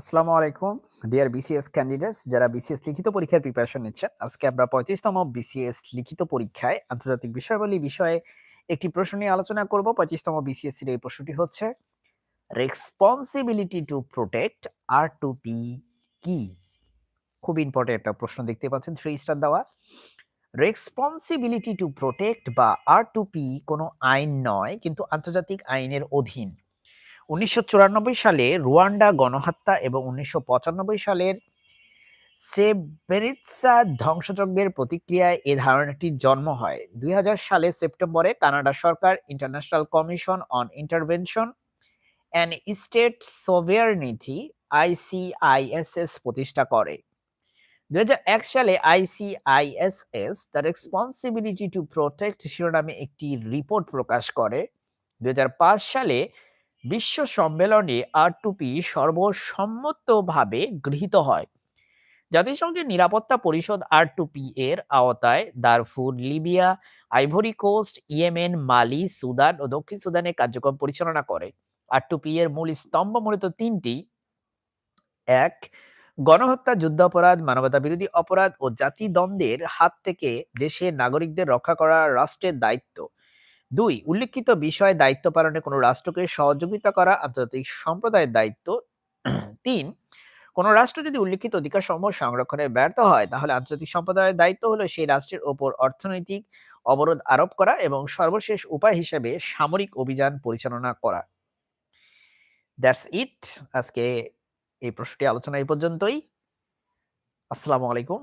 আসসালামু আলাইকুম। Dear BCS candidates যারা বিসিএস লিখিত পরীক্ষার প্রিপারেশন নিচ্ছেন, আজকে আমরা পঁয়ত্রিশতম বিসিএস লিখিত পরীক্ষায় আন্তর্জাতিক বিষয়াবলী বিষয়ে একটি প্রশ্ন নিয়ে আলোচনা করব। পঁয়ত্রিশতম বিসিএস এর এই প্রশ্নটি হচ্ছে responsibility to protect R two P কি? খুব ইম্পর্টেন্ট একটা প্রশ্ন দেখতে পাচ্ছেন থ্রি স্টার দেওয়া। রেসপন্সিবিলিটি টু প্রোটেক্ট বা আর টু পি কোনো আইন নয়, কিন্তু আন্তর্জাতিক আইনের অধীন। উনিশশো চুরানব্বই সালে রুয়ান্ডা গণহত্যা এবং উনিশশো পঁচানব্বই সালের সেবেরিৎসা ধ্বংসযজ্ঞের প্রতিক্রিয়ায় এ ধারণাটির জন্ম হয়। দুই সালে সেপ্টেম্বরে Canada Sarkar international commission on intervention and state sovereignty ICISS প্রতিষ্ঠা করে। দুই হাজার এক সালে ICISS the responsibility to protect শিরোনামে একটি রিপোর্ট প্রকাশ করে। দুই হাজার পাঁচ সালে বিশ্ব সম্মেলনে আর টুপি সর্বসম্মতভাবে গৃহীত হয়। জাতিসংঘের নিরাপত্তা পরিষদ আর টুপি এর আওতায় Darfur, Libya, Ivory Coast, Yemen, Mali, Sudan ও দক্ষিণ সুদানে কার্যক্রম পরিচালনা করে। আর টুপি এর মূল স্তম্ভ মূলত তিনটি। এক, গণহত্যা, যুদ্ধাপরাধ মানবতা বিরোধী অপরাধ ও জাতিদ্বন্দ্বের হাত থেকে দেশের নাগরিকদের রক্ষা করা রাষ্ট্রের দায়িত্ব। দুই, উল্লেখিত বিষয়ে দায়িত্ব পালনে কোনো রাষ্ট্রকে সহযোগিতা করা আন্তর্জাতিক সম্প্রদায়ের দায়িত্ব। তিন, কোন রাষ্ট্র যদি উল্লেখিত অধিকার সমূহ সংরক্ষণে ব্যর্থ হয়, তাহলে আন্তর্জাতিক সম্প্রদায়ের দায়িত্ব হলো সেই রাষ্ট্রের ওপর অর্থনৈতিক অবরোধ আরোপ করা এবং সর্বশেষ উপায় হিসেবে সামরিক অভিযান পরিচালনা করা। That's it. আজকে এই প্রশ্নটি আলোচনা এই পর্যন্তই। আসসালামু আলাইকুম।